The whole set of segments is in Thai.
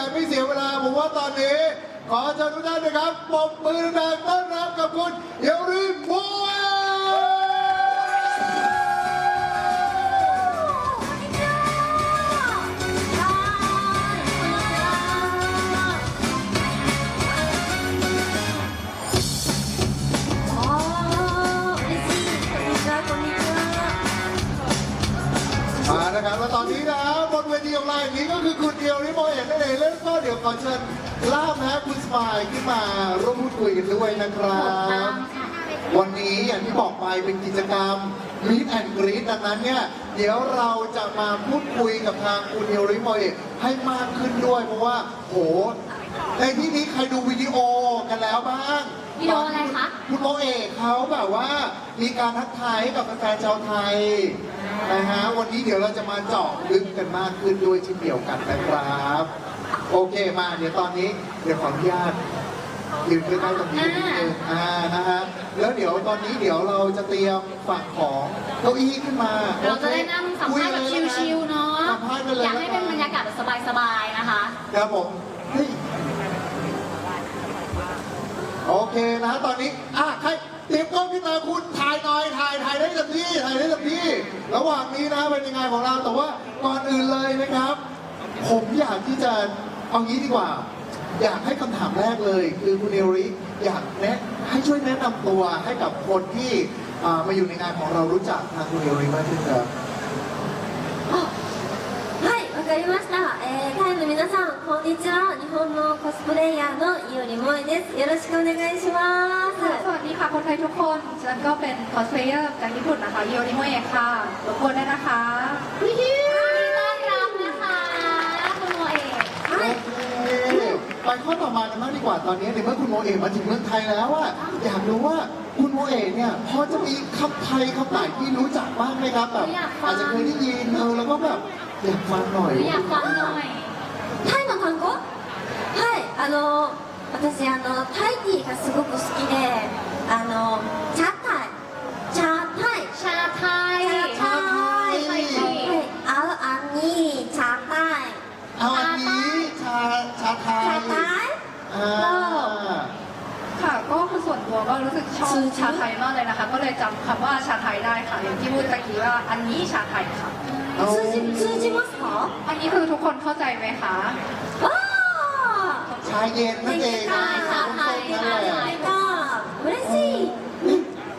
แบบไม่เสียเวลาผมว่าตอนนี้ ขอเชิญทุกท่านนะครับปมมือดังต้อนรับกับคุณเยลริมโมเอ ทีของเราอย่างนี้ก็คือคุณเดียวริโมเอ็นนั่นเองแล้วก็เดี๋ยวขอเชิญล่ามนะคุณสมายขึ้นมาร่วมพูดคุยกันด้วยนะครับ วันนี้อย่างที่บอกไปเป็นกิจกรรมรีแอนกรีดดังนั้นเนี่ยเดี๋ยวเราจะมาพูดคุยกับทางคุณเดียวริโมเอ็นให้มากขึ้นด้วยเพราะว่าโหในที่นี้ใครดูวิดีโอกันแล้วบ้างวิดีโออะไรคะ คุณโมเอกเขาแบบว่ามีการทักทายกับแฟนๆชาวไทย นะฮะวันนี้เดี๋ยวเราจะมาเจาะลึกกันมากขึ้นด้วยเช่นเดียวกันนะครับ โอเคมาเดี๋ยวตอนนี้เดี๋ยวขออนุญาตยืนใกล้ๆตรงนี้นิดนึงอ่านะฮะแล้วเดี๋ยวตอนนี้เดี๋ยวเราจะเตรียมฝั่งของเก้าอี้ขึ้นมาเราจะได้นั่งสัมภาษณ์แบบชิลๆเนาะสัมภาษณ์กันเลยอยากให้เป็นบรรยากาศแบบสบายๆนะคะครับผมเฮ้ยโอเคนะตอนนี้อะใคร เตรียมกล้องขึ้นมาคุณถ่ายหน่อยถ่ายถ่ายได้เต็มที่ถ่ายได้เต็มที่ ระหว่างนี้นะเป็นยังไงของเราแต่ว่าก่อนอื่นเลยนะครับ ผมอยากที่จะเอางี้ดีกว่า อยากให้คำถามแรกเลย คือคุณเอริอยากแนะให้ช่วยแนะนำตัวให้กับคนที่อ่ามาอยู่ในงานของเรารู้จักทางคุณเอริมากขึ้นครับ はい、わかりました。えー、タイの皆さん、 こんにちは。日本のコスプレイヤーの伊織萌えです。よろしくお願いしま ค่ะส す。 วัสดีค่ะคนไทยทุกคน ฉันก็เป็นคอสเพลเยอร์จากญี่ปุ่นนะคะโยนิโมเอะค่ะรบกวนด้วยนะคะ ยินดีต้อนรับนะคะ คุณโมเอก โอเคไปข้อต่อมากันบ้างดีกว่าตอนนี้ในเมื่อคุณโมเอกมาถึงเมืองไทยแล้วอะอยากรู้ว่าคุณโมเอกเนี่ยพอจะมีคำไทยคำไหนที่รู้จักบ้างไหมครับแบบอาจจะเคยได้ยินเออแล้วก็แบบอยากฟังหน่อย อยากฟังหน่อย タイの単語 はい、あの、私、あの、タイティーがすごく好きで、あの、チャタイ、チャタイ、 ชาไทย チャタイ、 ไทย はい、あうあに、チャタイ、 เอาอันนี้ชาชาไทย チャタイ、 อ่า ค่ะ ก็คือส่วนตัวก็รู้สึกชอบชาไทยมากเลยนะคะ ก็เลยจำคำว่าชาไทยได้ค่ะ อย่างที่พูดตะกี้ว่าอันนี้ชาไทยค่ะ เอา 通じ、通じますか อันนี้คือทุกคนเข้าใจไหมคะ あ ชาเย็นนั่นเองค่ะชาไทยค่ะก็ไม่สิ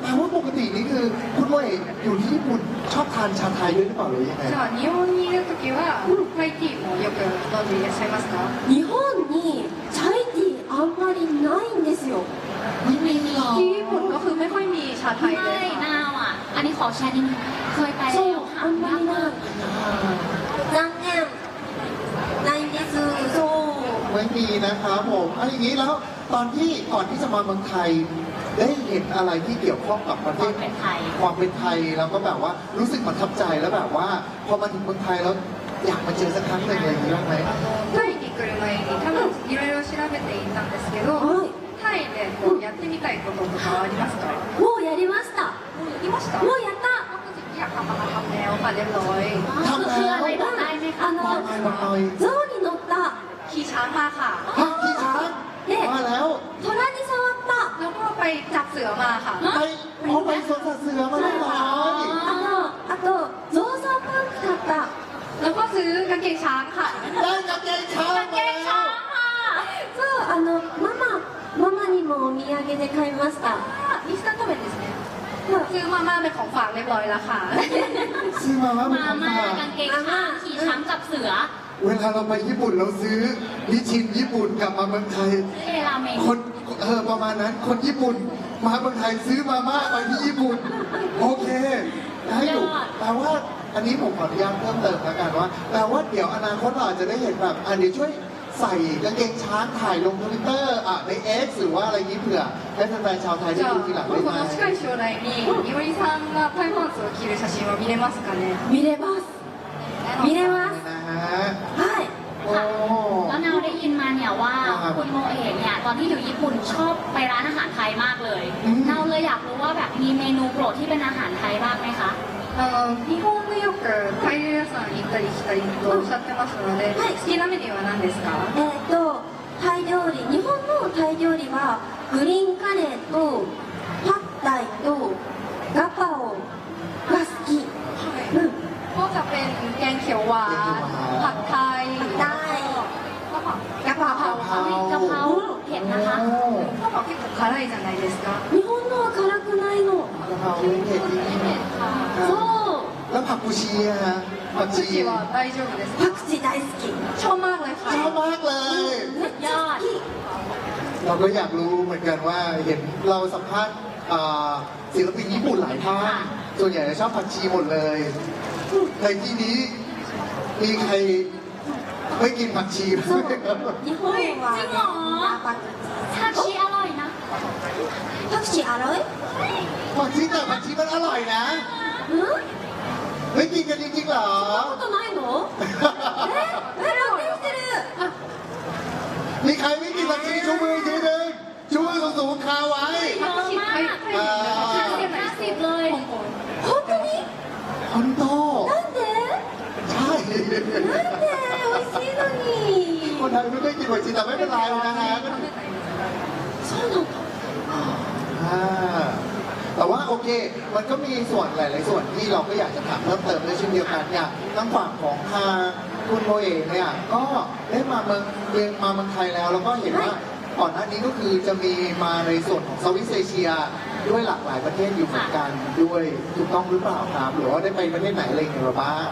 แปลว่าปกตินี่คือคุณเว่ยอยู่ที่ญี่ปุ่นชอบทานชาไทยด้วยหรือเปล่าหรือยังไงじゃあ日本にいる時はタイティーもよく飲んでいらっしゃいますか日本にチャイティーあんまりないんですよไม่มีหรอที่ญี่ปุ่นก็คือไม่ค่อยมีชาไทยเลยน่าอะอันนี้ขอแชร์นิดนึงเคยไปแล้วครั้งแรกจังแอม ไม่มีนะครับผมเอันอย่างนี้แล้วตอนที่ก่อนที่จะมาเมืองไทย ได้เห็นอะไรที่เกี่ยวข้องกับประเท ความ ศ เป็นไทย ความเป็นไทยแล้วก็แบบว่ารู้สึกประทับใจแล้วแบบว่า พอมาถึงเมืองไทยแล้วอยากมาเจอสักครั้งหนึ่งอะไรอย่างนี้บ้างไหม あのタイに来る前に多分いろいろ調べていたんですけど、はい。タイでこうやってみたいこととかはありますかもうやりました。いましたもうやった。อยากทำอะไรทำแล้วค่ะเรียบร้อย ทำแล้ว คืออะไรบอกได้ไหมคะ あ บอกหน่อยบอกหน่อย の、象に乗った。 ขี่ช้างมาค่ะ ฮะพี่ช้างมาแล้ว 虎に触った。 แล้วก็ไปจับเสือมาค่ะ ไปเอาไปสวนสัตว์เสือมาแล้วเหรอ あの、あと、ゾウゾウパンツ買った。 แล้วก็ซื้อกางเกงช้างค่ะ ได้กางเกงช้างมาแล้ว そう、あの、ママ、ママにもお土産で買いました。インスタント麺ですねซื้อมาม่าเป็นของฝากเรียบร้อยแล้วค่ะ ซื้อมาว่าเป็น มา ของ ม่า ฝาก กางเกงช้างขี่ช้างจับเสือ เวลาเราไปญี่ปุ่นเราซื้อนิชินญี่ปุ่นกลับมาเมืองไทย เอราเมง คนเออประมาณนั้นคนญี่ปุ่น มาเมืองไทยซื้อมาม่าไปที่ญี่ปุ่น โอเคได้อยู่ ยอด แปลว่าอันนี้ผมขออนุญาตเพิ่มเติมแล้วกันว่าแปลว่าเดี๋ยวอนาคตเราอาจจะได้เห็นแบบอันเดี๋ยวช่วยใส่กางเกงช้างถ่ายลงทวิตเตอร์อ่ะใน X หรือว่าอะไรนี้เผื่อให้แฟนๆชาวไทยได้ じゃあ ดูทีหลัง こ ได้ไหม の近い将来にいおりさんがタイパンツを着る写真は見れますかね見れます。見れます。 นะฮะ はい。 โอ้ แล้วนาวได้ยินมาเนี่ยว่า ครับ คุณโมเอกเนี่ยตอนที่อยู่ญี่ปุ่นชอบไปร้านอาหารไทยมากเลย อืม นาวเลยอยากรู้ว่าแบบมีเมนูโปรดที่เป็นอาหารไทยบ้างไหมคะ は あの日本でよくタイ料理屋さんに行ったり来たりとおっしゃってますので、はい好きなメニューは何ですかえっ、とタイ料理日本のタイ料理はグリーンカレーとパッタイと いじゃないですか日本のは辛くないの กะเพราเผ็ดจริงๆครับ そう แล้วผักกุชีอะฮะผัก パ ชี クチーは大丈夫ですパかクチー大好き ชอบมากเลยค่ะ ชอบมากเลย めっちゃ好き เราก็อยากรู้เหมือนกันว่าเห็นเราสัมภาษณ์อ่าศิลปินญี่ปุ่นหลายท่านส่วนใหญ่จะชอบผักชีหมดเลยในที่นี้มีใครไม่กินผักชีไหม そう ครับ 日本は、ね、จริงเหรอ パク ผักชีอร่อยนะ พัชชีอร่อย?ผักชีแต่ผักชีมันอร่อยนะ?ไม่กินกันจริงๆเหรอ 아무것도 나이 너? 네? 네, 라벤스ไม่กินมีใครไม่กินผักชีชูมืออีกทีนึงชูมือสูงๆคาไว้ อ่า 허튼 이? คอนโต 난 데? ใช่ 난데 우리 시선이 คนไทยไม่ได้กินผักชีแต่ไม่เป็นไรนะฮะ อ่าแต่ว่าโอเค มันก็มีส่วนหลาย ๆ ส่วนที่เราก็อยากจะถามเพิ่มเติมด้วยเช่นเดียวกันอย่างทางฝั่งของทางคุณโมเอกเนี่ยก็ได้มาเมืองเมืองมาเมืองไทยแล้ว แล้วก็เห็นว่าก่อนหน้านี้ก็คือจะมีมาในส่วนของเซาท์อีสเอเชียด้วยหลากหลายประเทศอยู่เหมือนกันด้วยถูกต้องหรือเปล่าครับหรือว่าได้ไปประเทศไหนอะไรอย่างเงี้ยบ้าง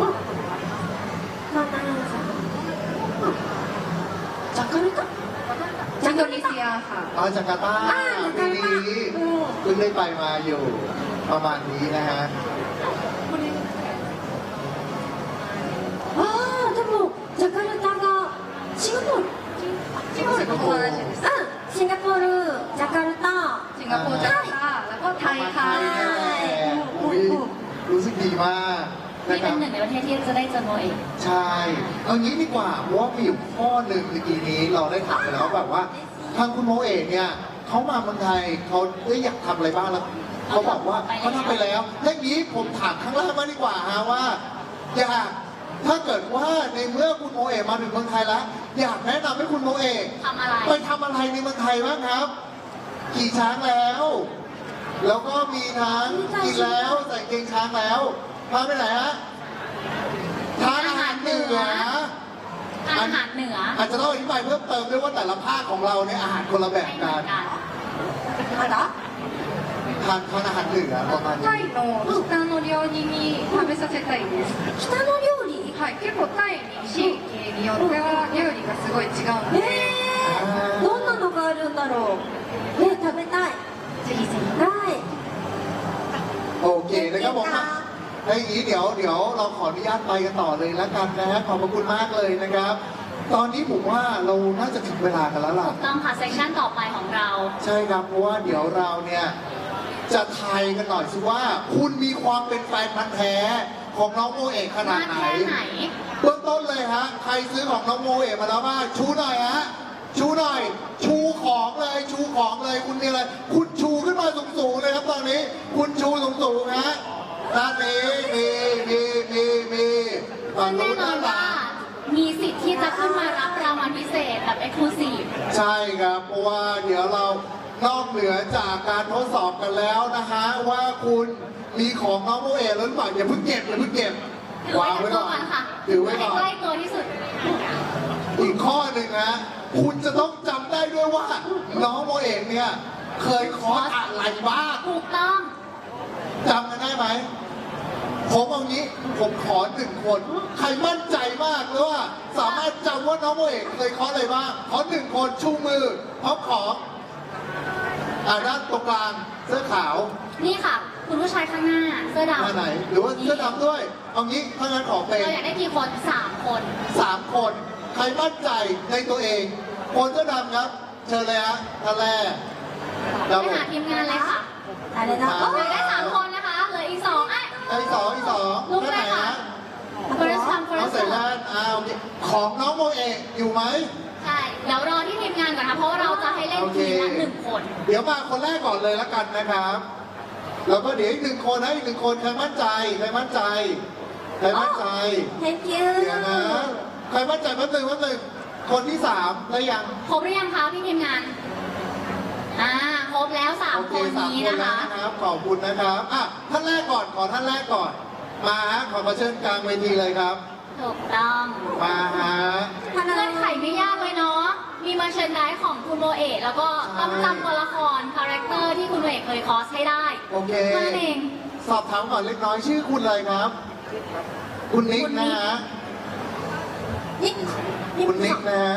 ま ค่ะ อาจาการ์ตา อ่า ปีนี้ อืม เพิ่งได้ไปมาอยู่ประมาณนี้นะฮะ ああでもジャカルタがシンガポールシンガポールと同じですうんシンガポールジャカルタ สิงคโปร์จาการ์ตาแล้วก็ไทยค่ะ ไทยนี่แหละอุ๊ยรู้สึกดีมากนะ นี่ ค เป็ รั น บ หนึ่งในประเทศที่จะได้เจอโมเอง ใช่ เอางี้ดีกว่า เพราะว่ามีอยู่ข้อหนึ่งเมื่อกี้นี้เราได้ถามไปแล้วแบบว่า ทางคุณโมเอกเนี่ยเขามาเมืองไทยเขาได้อยากทำอะไรบ้างแล้วเขาบอกว่าเขาทำไปแล้วถ้าอย่างนี้ผมถามข้างล่างมางดีกว่าฮะว่า อยากถ้าเกิดว่าในเมื่อคุณโมเอกมาถึงเมืองไทยแล้ว อยากแนะนำให้คุณโมเอกทำอะไร ไปทำอะไรในเมืองไทยบ้างครับ ขี่ช้างแล้ว แล้วก็มีทั้งกินแล้วใส่เกงช้างแล้วพาไปไหนฮะ อาหารเหนือ อาจจะต้องอธิบายเพิ่มเติมด้วยว่าแต่ละภาคของเราเนี่ยอาหารคนละแบบ ไม่เหมื กั อน นกัน まだ ทานทานอาหารเหนือประมาณ タ นี้ イの北の料理に食べさせたいです北の料理はい結構タイに地域によっては料理がすごい違うのえでー、どんなのがあるんだろうね食べたいぜひぜひはい โอเคนะครับผม ถ้าอย่างนี้เดี๋ยวเดี๋ยวเราขออนุญาตไปกันต่อเลยแล้วกันนะฮะขอบพระคุณมากเลยนะครับ ตอนนี้ผมว่าเราน่าจะถึงเวลากันแล้วล่ะ ถูกต้องค่ะเซสชั่นต่อไปของเรา ใช่ครับเพราะว่าเดี๋ยวเราเนี่ยจะทายกันหน่อยสิว่า คุณมีความเป็นแฟนพันธ์แท้ของน้องโมเอกขนาดมากไหน แค่ไหน เบื้องต้นเลยฮะ ใครซื้อของน้องโมเอกมาแล้วบ้างชูหน่อยฮะ ชูหน่อย ชูของเลย ชูของเลย คุณมีอะไร คุณชูขึ้นมาสูงๆเลยครับตอนนี้ คุณชูสูงๆฮะ ด้านนี้มีมีมีมีฝั่งแน่นู้นนอด้านนหลัว่างมีสิทธิ์ที่จะขึ้นมารับรางวัลพิเศษแบบเอ็กซ์คลูซีฟ ใช่ครับเพราะว่าเดี๋ยวเรานอกเหนือจากการทดสอบกันแล้วนะฮะว่าคุณมีของน้องโมเอกหรือเปล่าอย่าเพิ่งเก็บอย่าเพิ่งเก็บถือไว้วางไว้ก่อนก่อนค่ะถือไว้ก่อนใกล้ตัวที่สุด อีกข้อหนึ่งนะ คุณจะต้องจำได้ด้วยว่า น้องโมเอกเนี่ย เคยคอร์สอะไรบ้าง ถูกต้อง จำกันได้ไหมผมเอางี้ผมขอหนึ่งคน ใครมั่นใจมากเลยว่า สามารถจำว่าน้องโมเอกเคยคอร์สอะไรบ้างขอหนึ่งคนชูมือพร้อมของอ่าด้านตรงกลางเสื้อขาวนี่ค่ะ คุณผู้ชายข้างหน้าเสื้อหน้าดำไหน หรือว่าเสื้อดำด้วย เอางี้ถ้างั้นขอเป็นเราอยากได้กี่คนสามคนสามคน ใครมั่นใจในตัวเอง คนเสื้อดำครับ เชิญเลยฮะท่านแรกครับไปผมหาทีมงานเลยค่ะ อะไรนะโอ้เหลือได้สามคนนะคะเหลืออีกสองไอ้ะไอ้สองไอ้สองลุกไปค่ะ คนละสามคนน้อละงใส่อแว่อ้าวของน้องโมเอะอยู่ไหม ใช่เดี๋ยวรอที่ทีมงานก่อนนะเพราะว่าเราจะให้เล่นทีมละหนึ่งคนเดี๋ยวมาคนแรกก่อนเลยละกันนะครับ แล้วก็เดี๋ยวอีกหนึ่งคนให้อีกหนึ่งคนใครมั่นใจใครมั่นใจใครมั่นใจ Thank you เดี๋ยวนะใครมั่นใจมั่นึงแป๊บนึงคนที่สามแล้วยังครบหรือยังคะพี่ทีมงาน อ่าครบแล้วสามโอเคคนสามนี้คนนะแล้วคะ นะครับ ขอบคุณนะครับอะท่านแรกก่อนขอท่านแรกก่อน มาฮะขอมาเชิญกลางเวทีเลยครับ ถูกต้องมาฮะ เงื่อนไขไม่ยากเลยเนาะ มีมาเชนได้ของคุณโมเอะแล้วก็ต้องจำตัวละครคาแรคเตอร์ที่คุณโมเอะเคยคอสให้ได้โอเค เท่านั่นเอง สอบถามก่อนเล็กน้อยชื่อคุณอะไรครับ คุณนิกนะฮะนิกนิกคุณนิกนะฮะ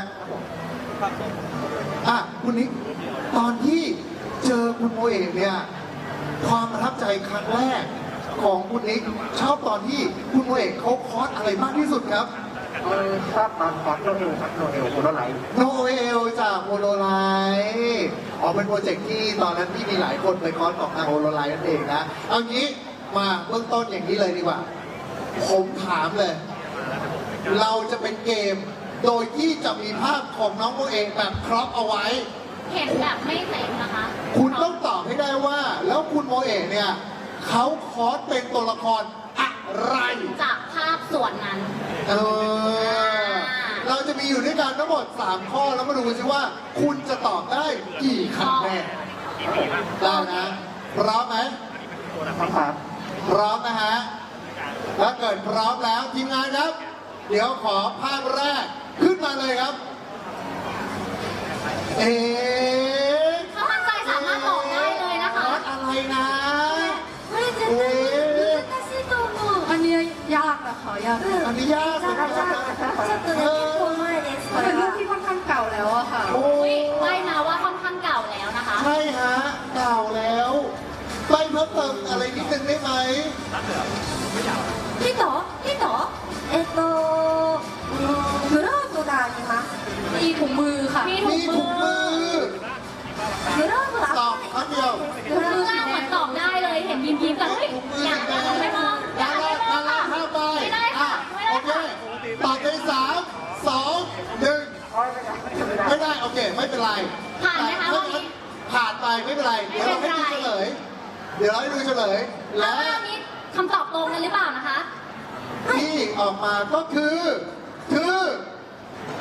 อะคุณนิก ตอนที่เจอคุณโมเอกเนี่ย ความประทับใจครั้งแรกของคุณนิกชอบตอนที่คุณโมเอกเขาคอสอะไรมากที่สุดครับ เออชอบมาคอสโนเอลครับโนเอลโคโรไลท์โนเอลจากโมโนไลท์อ๋อเป็นโปรเจกต์ที่ตอนนั้นที่มีหลายคนไปคอร์สของทางโมโนไลท์นั่นเองนะ เอางี้มาเบื้องต้นอย่างนี้เลยดีกว่า ผมถามเลย เราจะเป็นเกม โดยที่จะมีภาพของน้องโมเองแบบครอปเอาไว้ เห็นแบบไม่เต็มนะคะคุณต้องตอบให้ได้ว่า แล้วคุณโมเอกเนี่ยเขาคอร์สเป็นตัวละครอะไร จากภาพส่วนนั้น เออ เราจะมีอยู่ด้วยกันทั้งหมด 3 ข้อแล้วมาดูกันสิว่า คุณจะตอบได้กี่คะแนนได้นะพร้อมไหมครับพร้อมนะฮะถ้าเกิดพร้อมแล้วทีมงานครับ เดี๋ยวขอภาพแรกขึ้นมาเลยครับ เอ๊ะถ้ามั่นใจสามารถบอกได้เลยนะคะ อะไรนะเอ๊ะอันนี้ยากอะค่ะยากอันนี้ยากสุดยากเออเป็นรูปที่ค่อนข้างเก่าแล้วอะค่ะ โอ้ยใบนะว่าค่อนข้างเก่าแล้วนะคะ ใช่ฮะเก่าแล้วใบเพิ่มเติมอะไรนิดนึงได้ไหมพี่ต่อพี่ต่อเอโตกรอตัวดาใช่ไหม มีถุงมือค่ะมีถุงมือเริ่มละตอบครั้งเดียวถุงมือล่างเหมือนตอบได้เลยเห็นยิ้มยิ้มๆกันเฮ้ยถุอยากได้แต่ไม่มอยาดากได่าราองห้าใบไม่ได้อะค่ะโอเคค่ะตอบในสามสองหนึ่งไม่ได้โอเคไม่เป็นไรผ่านไหมคะรอบนี้ ผ่านไปไม่เป็นไรเดี๋ยวเราให้ดูเฉลย เดี๋ยวเราให้ดูเฉลยแล้และวรอบนี้คำตอบตรงกันหรือเปล่านะคะที่ออกมาก็คือ คือ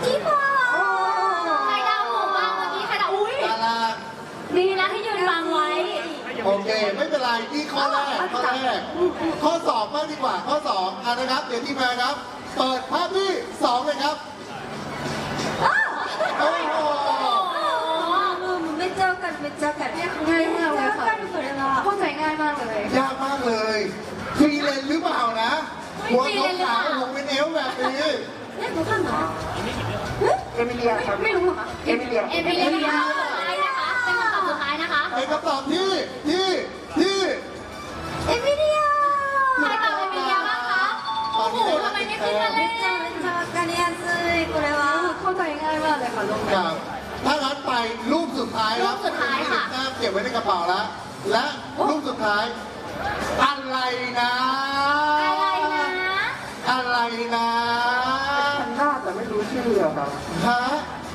จีบอ โอเค ไม่เป็นไรนี่ข้อแรกข้อแรก ข้อสองมากดีกว่า ข้อสองอะนะครับ เดี๋ยวที่แานครับ เปิดภาพที่สองเลยครับโอ้โหไม่เจอกันไม่เจอกันเนี่ายมากเลยค่ะเข้าใจง่ายมากเลยยากมากเลยฟรีเลนหรือเปล่านะหัวเขาขาวผมเป็นเอวแบบนี้เล่นหนูข้างหรอเอมิเลียครับไม่รู้หรอเอมิเลียเอมิเลีย นะคะ เป็นคำตอบที่ที่ที่ エミリア ใครตอบเอมิเลียบ้างคะโอ้โหทำไมไม่ขึ้นมาเล่ め น っちゃめっちゃわかりやすいこれは เข้าใจง่ายมากเลยค่ะลง ครับถ้างั้นไปรูปสุดท้ายครับ รูปสุดท้ายค่ะ หน้าเก็บไว้ในกระเป๋าแล้ว และรูปสุดท้าย อะไรนะ อะไรนะ อะไรนะ หน้าแต่ไม่รู้ชื่ออะครับ ฮะ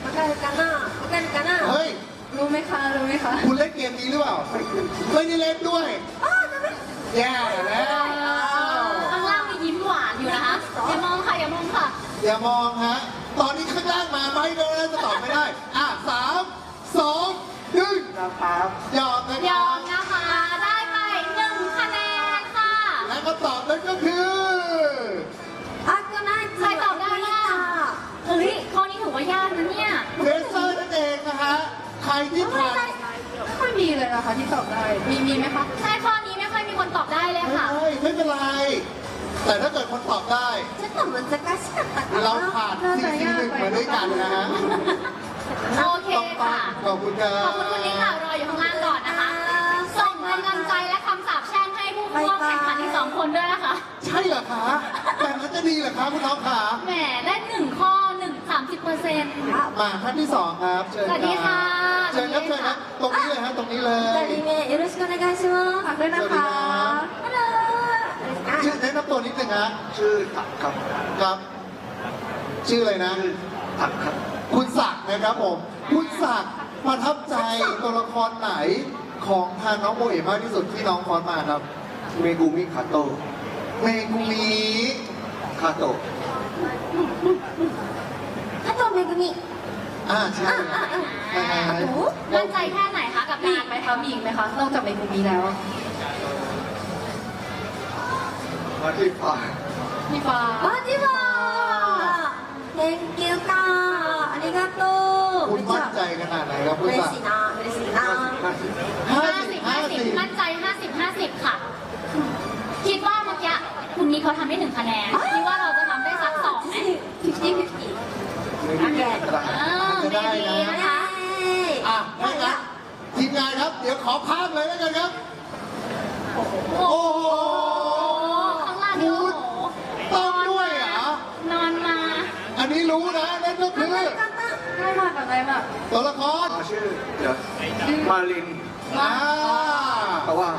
わかるかなわかるかな เฮ้ย รู้ไหมคะรู้ไหมคะคุณเล่นเกมนี้หรือเปล่าไม่ได้เล่นด้วยอ้าแย่แล้วข้างล่างมียิ้มหวานอยู่นะคะอย่ามองค่ะอย่ามองค่ะ อย่ามองฮะตอนนี้ข้างล่างมาไม่ได้จะตอบไม่ได้อะสามสองหนึ่งนะครับยอมนะยอมนะคะได้ไปหนึ่งคะแนนค่ะ แล้วคำตอบนั้นก็คืออักนาใครตอบได้ล่ะเฮ้ยข้อนี้ถือว่ายากนะเนี่ยเฟสเซอร์นั่นเองนะฮะ ใครที่ผ่านไม่มีเลยนะคะที่ตอบได้ มีมีไหมคะใช่ข้อนี้ไม่ค่อยมีคนตอบได้เลยค่ะ ไม่ไม่เป็นไร แต่ถ้าเกิดคนตอบได้ ฉันตอบมันจะกระชับตัดเราผ่านสี่งหนึ่งมาด้วยกันนะฮะโอเคค่ะ ขอบคุณค่ะขอบคุณคุณนิกค่ะรออยู่ข้างล่างก่อนนะคะ ส่งกำลังใจและคำสาปแช่งให้ผู้ร่วมแข่งขันอีกสองคนด้วยนะคะ ใช่เหรอคะ แต่มันจะดีเหรอคะคุณน้องขาแหม อร์เซ็นต์ มาท่านที่สองครับ เชิญ สวัสดี ครั ค่ะ บเชิญครับเชิญครับ ตรงนี้เลยฮะ ตรงนี้เลย 二人目よろしくお願いしま ฝากด้วยนะคะ すあら ชื่อแนะนำตัวนิดนึงฮะ ชื่อตักครับ ครับ ชื่ออะไรนะ ชื่อตักครับ คุณศักดิ์นะครับผม คุณศักดิ์ประทับใจตัวละครไหน ของทางน้องโมเอะมากที่สุดที่น้องฟอนมาครับ เมกุมิคาโตะ เมกุมิ คาโต ะ あとめぐみ อ่าใช่ ああああと มั่นใจแค่ไหนคะกับ มี งา อี น กไหมคะมีอีกไหมคะนอกจากเมกูมีแล้ว มาที่ฝ่าย มีฟ้า バジは Thank you かありがと คุ う ณ めっち มั่นใจ ゃ ขนาดไหนครับคุณ 嬉 สั しいな嬉しいな ห้า ห้า เดี๋ยวขอภาพเลยแล้วกันครับ โอ้โห โอ้โห ข้างล่างนี่โอ้โห ต้องด้วยเหรอ นอนมา อันนี้รู้นะนั่นก็คือ ง่ายมากค่ะง่ายมาก ตัวละคร อ่าชื่อเดี๋ยวมาลิน อ่า แต่ว่า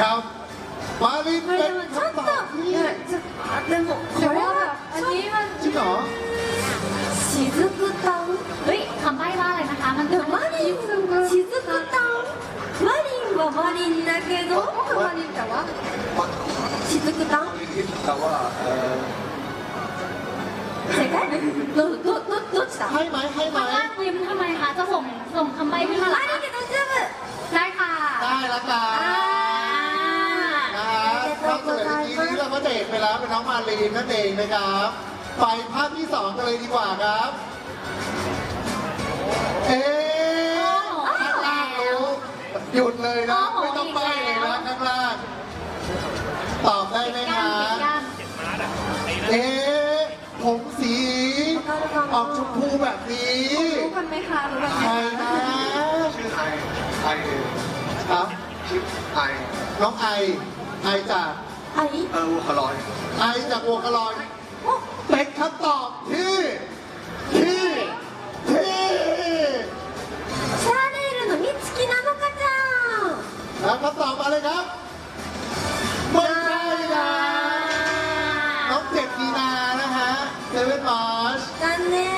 ครับมาลิน これ เป็น でもちょっ คำต と อบที่ いやちょっとあでもこ แต่ れ ว่าแบ は บอันนี้มัน จริงเหรอ しずくたん เฮ้ยค ำใบ้ว่าอะไรนะคะ มัน でもマリンしずくたんマリンはマリンだけど ก็คือมารินแต่ว่า มา しずくたん ลินแต่ว่าเอ่อ 正解どどどどっちだ ให้ไหมให้ไหม ข้างล่างริมทำไมคะ จะส่งส่งคำใบ้ขึ้นมาเหรอ マリンで大丈夫 ได้ค่ะ ได้ละกัน อ่า นะฮะภาพสวยเมื่อกี้นี้เราก็จะเห็นไปแล้วเป็นน้องมาลีนนั่นเองนะครับ ไปภาพที่สองกันเลยดีกว่าครับ เอ๊ะข้างล่างรู้หยุดเลยนะ ไม่ต้องไปเลยนะข้างล่าง ตอบได้ไหมก้าคะนก้านเอ๊ะผมสี ออกชมพูแบบนี้รู้กันไหมคะรู้กันไหมใครคะนะชื่อไอไอครับชื่อไอน้องไอ ไอจากはいเออวัวคลอยไอจากวงกะลอยเป็นคำตอบที่ที่ามคำตอบมาเลยครับไม่ใช่นะน้องเจ็ดมีนานะฮะเซเว่นมาร์ชนั่นแน่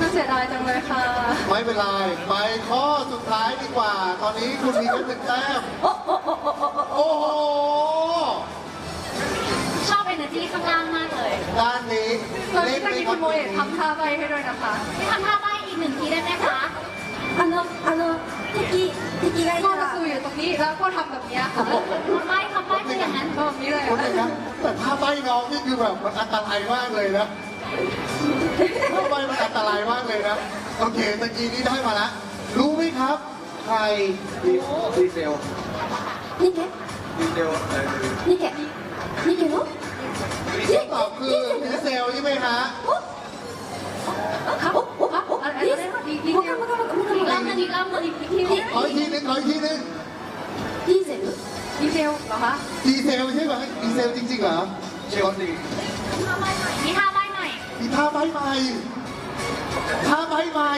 น่าเสียดายจังเลยค่ะ ไม่เป็นไรไปข้อสุดท้ายดีกว่า ตอนนี้คุณมีแค่หนึ่งแต้มโอ้โหชอบเอเนอร์จีข้างล่างมากเลยด้านนี้ตอนนี้ตะกี้คุณโมเดลทำท่าใบให้ด้วยนะคะ มีคำท่าใบอีกหนึ่งทีได้ไหมคะอันเลิอันเลิ ตะกี้ตะกี้ไงพ่อมาคุยอยู่ตรงนี้แล้วก็ทำแบบเนี้ยค่ะไม่ทำไม่เป็นอย่างนั้นแบบนี้เลยคนเลยนะแต่ถ้าใบน้องนี่คือแบบมันอันตรายมากเลยนะถ้าใบมันอันตรายมากเลยนะ โอเคตะกี้นี้ได้มาละรู้ไหมครับใครดีเซลนี่แกดีเซลอะไรนี่แกนี่แกเนาะที่ตอบคือดีเซลใช่ไหมฮะ อีกรอบอีกทีนึงขออีกทีนึงขออีกทีนึงยีเซลบดีเซลเหรอคะดีเซลใช่ไหมดีเซลจริงๆเหรอเชลก่าน่อมีท่าใบใหม่มีท่าใบใหม่ท่าใบใหม่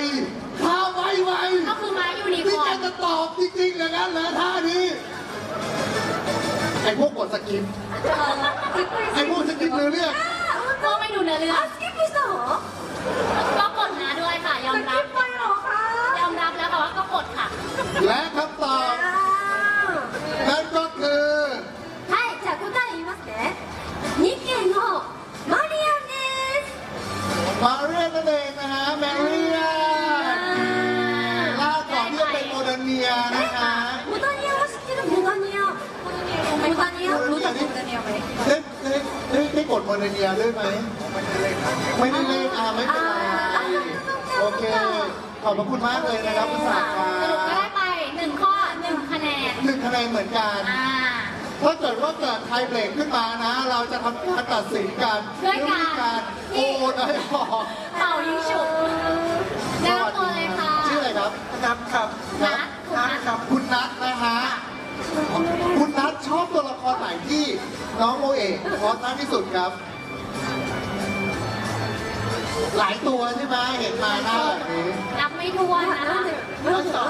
ท่าใบใหม่ก็คือไม้ยูนิคนี่อแกร์นจะตอบจริงๆเลยนะแล้วท่านี้ไอ้พวกกดสกินไอ้พวกสกินเนื้อเรื่องก็ไม่ดูเนื้อเรื่องสกิปไปสองก็กดนะด้วยค่ะยอมรับ ดค่ะ และคำตอบ あ นั่นก็คือ ーはいじゃあ答え言いますねニケのマリアンです มาเรียนนั่นเองนะฮะแมรี่ล่าก่อนที่จะเป็นโมเดเนียนะคะ モダニアは知ってるモダニアモダニア รู้จักคุณเดเนียลไหม ได้ได้ได้ได้กดโมเดเนียด้วยไหม ไม่ได้เล่นอ่าไม่เป็นไรโอเค ข อบพระคุณมากเลยนะครับคุณสาสครุปก็ได้ไปหนึ่งข้อหนึ่งคะแนนหนึ่งคะแนนเหมือนกัน อ่า ถ้าเกิดว่าเกิดไทยเบรกขึ้นมานะ เราจะทำการตัดสินกันด้วยการการโอนให้ออกเป่ายิงฉุบแนะนำตัวเลยค่ะชื่ออะไรครับ นับครับนัทคุณนัทครับคุณนัทนะฮะ คุณนัทชอบตัวละครไหนที่น้องโมเอกพอสมากที่สุดครับ หลายตัวใช่ไหมเห็นมาหน้าแบบนี้นับไม่ทวนนะคะไสอชา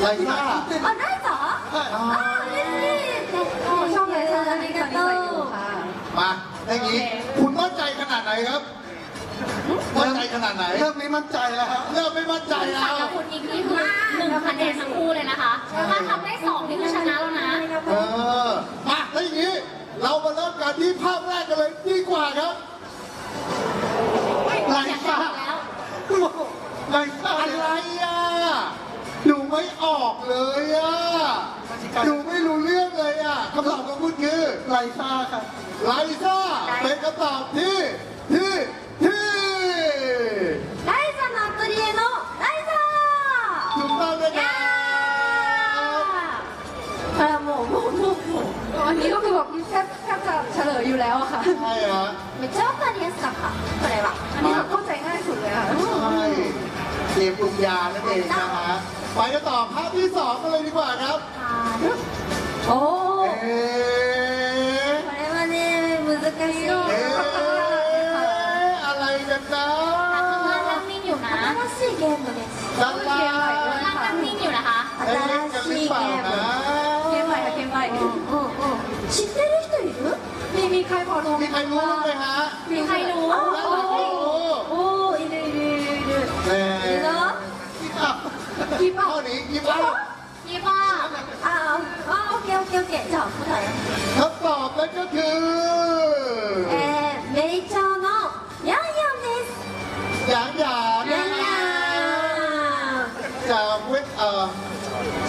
ไลซ่าเอได้เหรออ๋อนี่ชอบไลซ่าแนี่กันตู้มาอย่างนี้คุณมั่นใจขนาดไหนครับมั่นใจขนาดไหนเริ่มไม่มั่นใจแล้วครับเริ่มไม่มั่นใจแล้วแล้วคุณอีกนี่คือหนึ่งคะแนนทั้งคู่เลยนะคะถ้าทำได้สองนี่คือชนะแล้วนะเออมาแล้วอย่างนี้เรามาเริ่มกันที่ภาพแรกกันเลยดีกว่าครับ ไรสาระไรสาอะไรอะหนูไม่ออกเลยอะหนูไม่รู้เรื่องเลยอะคำตอบของคุณคือไรซ่าครับไรซ่าเป็นคำตอบที่ที่ที่ไลซ่านัตัวเดียวไลซ่าถูกต้องเลยครั ーからもうもうもうもう อันนี้ก็คือแบบแทบแทบจะเฉลยอยู่แล้วอะค่ะ ใช่ฮะ めっちゃわかりやすかったこれは อันนี้แบบเข้าใจง่ายสุดเลยค่ะ ใช่เกมปรุงยานั่นเองนะฮะไปกันต่อภาพที่สองกันเลยดีกว่าครับ おお เอ๊ะ ีใครพอรู้มีใครรู้บ้ไหมฮะมีใครรู้โอ้โหโอ้อีเดอีเดอียดอีเะกีบ้ากี่ป้ากีบ้ากีบ้าอ้าวโอเคโอเคโอเคจบค่ะคำตอบนั่นก็คือเอ่เมเจอร์โนยางยังですหยางยังยางยังจะกเว็เอ่อ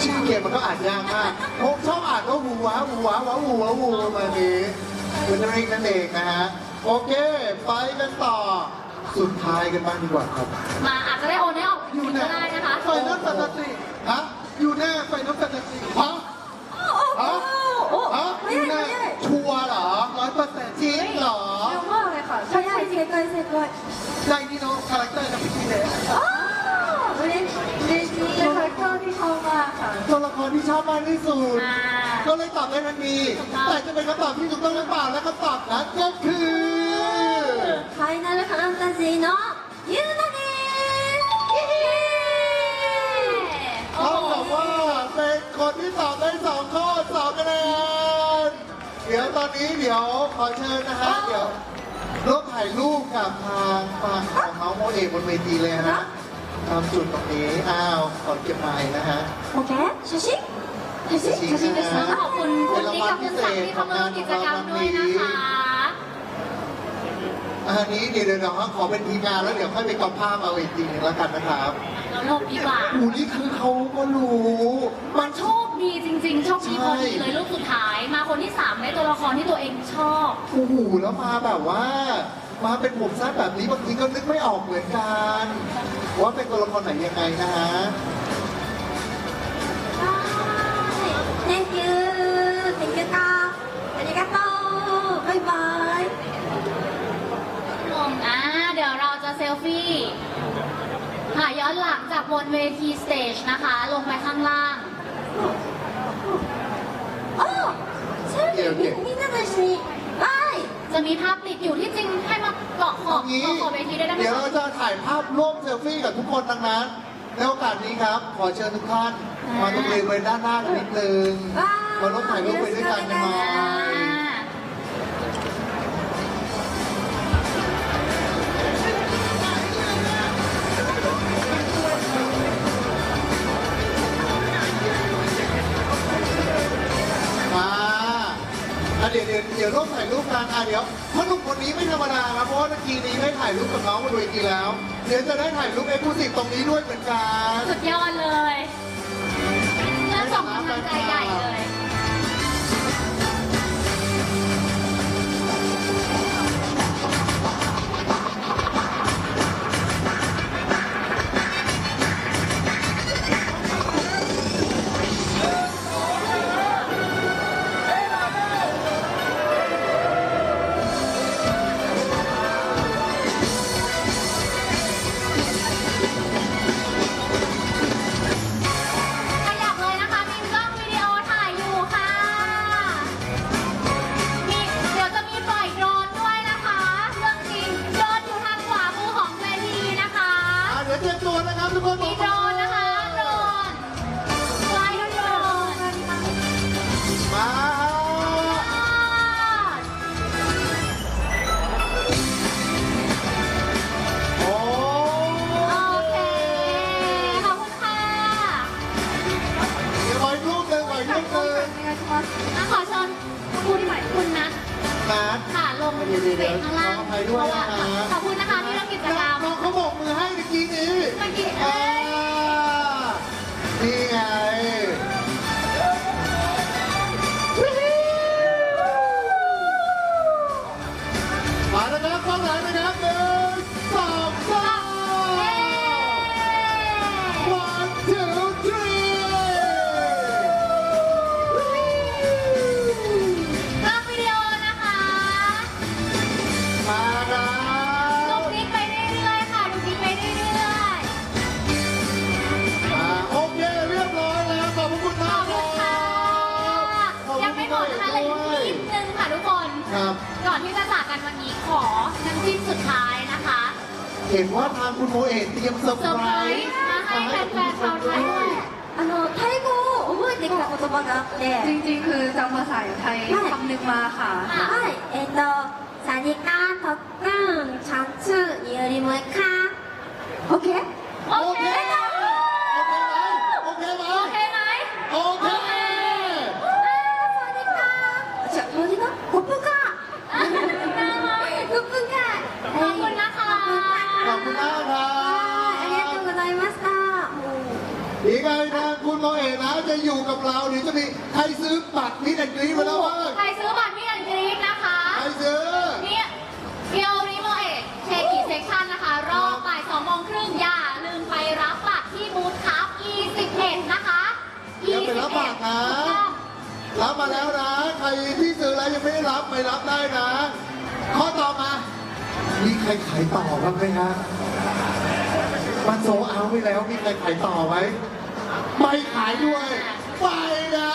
ชื่อเกมมันก็อ่านยากมากผมชอบอ่านว่าหูวะหูวะวะหูวะหูประมาณนี้ คุณริกนั่นเองนะฮะ โอเค ไปกันต่อ สุดท้ายกันบ้างดีกว่าครับ มาอาจจะได้โอนให้ออกอยู่ก็ได้นะคะไฟนอลแฟนตาซีฮะ อยู่หน้าไฟนอลแฟนตาซีฮะฮะฮะอยู่หน้าชัวร์เหรอร้อยเปอร์เซ็นต์จริงเหรอเร็วมากเลยค่ะใช่ใช่จริงเลยจริงเลยใจนี่น้องคาแรคเตอร์กับพี่เลย しい嬉しい เป็นคาแรคเตอร์ที่ชอบมากค่ะ ตัวละครที่ชอบมากที่สุด อ่า ก็เลยตอบได้ทันทีแต่จะเป็นคำตอบที่ถูกต้องหรือเปล่าและคำตอบนั้นก็คือ ファイナルファンタジーのユーナです โอ้ เขา โห บอกว่าเป็นคนที่ตอบได้สองข้อสองคะแนน เดี๋ยวตอนนี้เดี๋ยวขอเชิญนะฮะ เดี๋ยวร่วมถ่ายรูปกับทางฝั่งของน้องโมเอกบนเวทีเลยฮะต ามจุดตรงนี้ อ้าวขอเก็บไม้นะฮะ オッケー写真写真写真ですね ขอบคุณคุณนิกกับคุณสันที่เข้ามาร่วมกิจกรรมด้วยนะคะ อันนี้เดี๋ยวเดี๋ยวเดี๋ยวขอเป็นทีมงานแล้วเดี๋ยวค่อยไปกำภาพเอาอีกทีหนึงแล้วกันนะครับ เราหลบดีกว่า อูนี่คือเขาก็รู้ มันโชคดีจริง ๆ โชคดีพอดีเลยรูปสุดท้าย มาคนที่สามได้ตัวละครที่ตัวเองชอบ โอ้โหแล้วมาแบบว่า มาเป็นผมสั้นแบบนี้บางทีก็นึกไม่ออกเหมือนกัน ว่าเป็นตัวละครไหนยังไงนะฮะ Thank you Thank you ค่ะอันนี้ก็ต้องบ๊ายบายอ่าเดี๋ยวเราจะเซลฟี่ถ่ายย้อนหลังจากบนเวทีสเตจนะคะ ลงไปข้างล่างโอ้ใช่นี่น่าจะมีไอ้จะมีภาพติดอยู่ที่จริง ให้มาเกาะขอบเอางี้เกาะขอบเวทีได้ไหมเดี๋ยวคะเราจะถ่ายภาพร่วมเซลฟี่กับทุกคนดังนั้นในโอกาสนี้ครับ ขอเชิญทุกท่านมาตรงบริเวณด้านหน้ากันนิดนึง มาร่วมถ่ายรูปไปด้วยกันกันหน่อย เดี๋ยวเดี๋ยวเดี๋ยวร่วมถ่ายรูปกันอะเดี๋ยวพ่อหนุ่มคนนี้ไม่ธรรมดาครับเพราะว่าเมื่อกี้นี้ได้ถ่ายรูปกับน้องมาดูอีกทีแล้ว เดี๋ยวจะได้ถ่ายรูปเอ็กซ์คลูซีฟตรงนี้ด้วยเหมือนกัน สุดยอดเลยเริ่มส่งกำลังใจใหญ่เลย ขอเชิญคุณคุณนัทนัดค่ะลงเบรกข้างล่างขออภัยด้วยเพราะว่านะคะขอบคุณนะคะที่ร่วมกิจกรรมน้องเขาบอกมือให้เมื่อกี้นี้เมื่อกี้อ่านี่ไงมาแล้วครับข้างหลังนะครับ วันนี้ขอน้ำจิ้มสุดท้ายนะคะ เห็นว่าทางคุณโมเอะเตรียมเซอร์ไพ เซอร์ ร ไพร ส์ ส์มาให้แฟนๆชาวไทยด้วย あのタイ語を覚えてきた言葉があって จริงๆ คือจำภาษาไทยคำหนึ่งมาค่ะ はいえっ、とサニカ特訓チャンツによりもいかオッケー โอ โอ ขอบคุณมากครับ ありがとうございましたもう อีกไงทางคุณโมเอะนะจะอยู่กับเราหรือจะมีใครซื้อบัตรมิดแอนกรีมาแล้วบ้าง ใครซื้อบัตรมิอันกรีดนะคะ ใครซื้อ เนี่ยเดียวริโมเอะเชกิเซกชันนะคะ รอบบ่ายสองโมงครึ่งอย่าลืมไปรับบัตรที่บูธครับ E11 นะคะ เดี๋ยวไปรับบัตรนะ รับมาแล้วนะ ใครที่ซื้อแล้วยังไม่ได้รับไปรับได้นะ ข้อต่อมา มีใครขายต่อบ้างไหมฮะมันโซเอาไปแล้วมีใครขายต่อไหมไม่ขายด้วยไปนะ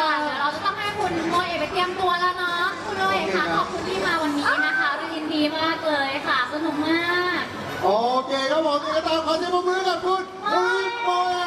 ค่ะเดี๋ยวเราจะต้องให้คุณโมเอะไปเตรียมตัวแล้วเนาะคุณโมเอะคะขอบคุณที่มาวันนี้นะคะเรายินดีมากเลยค่ะ สนุกมาก โอเคครับผมนี่ก็ตามขอเสียงปรบมือกับคุณคุณโมเอ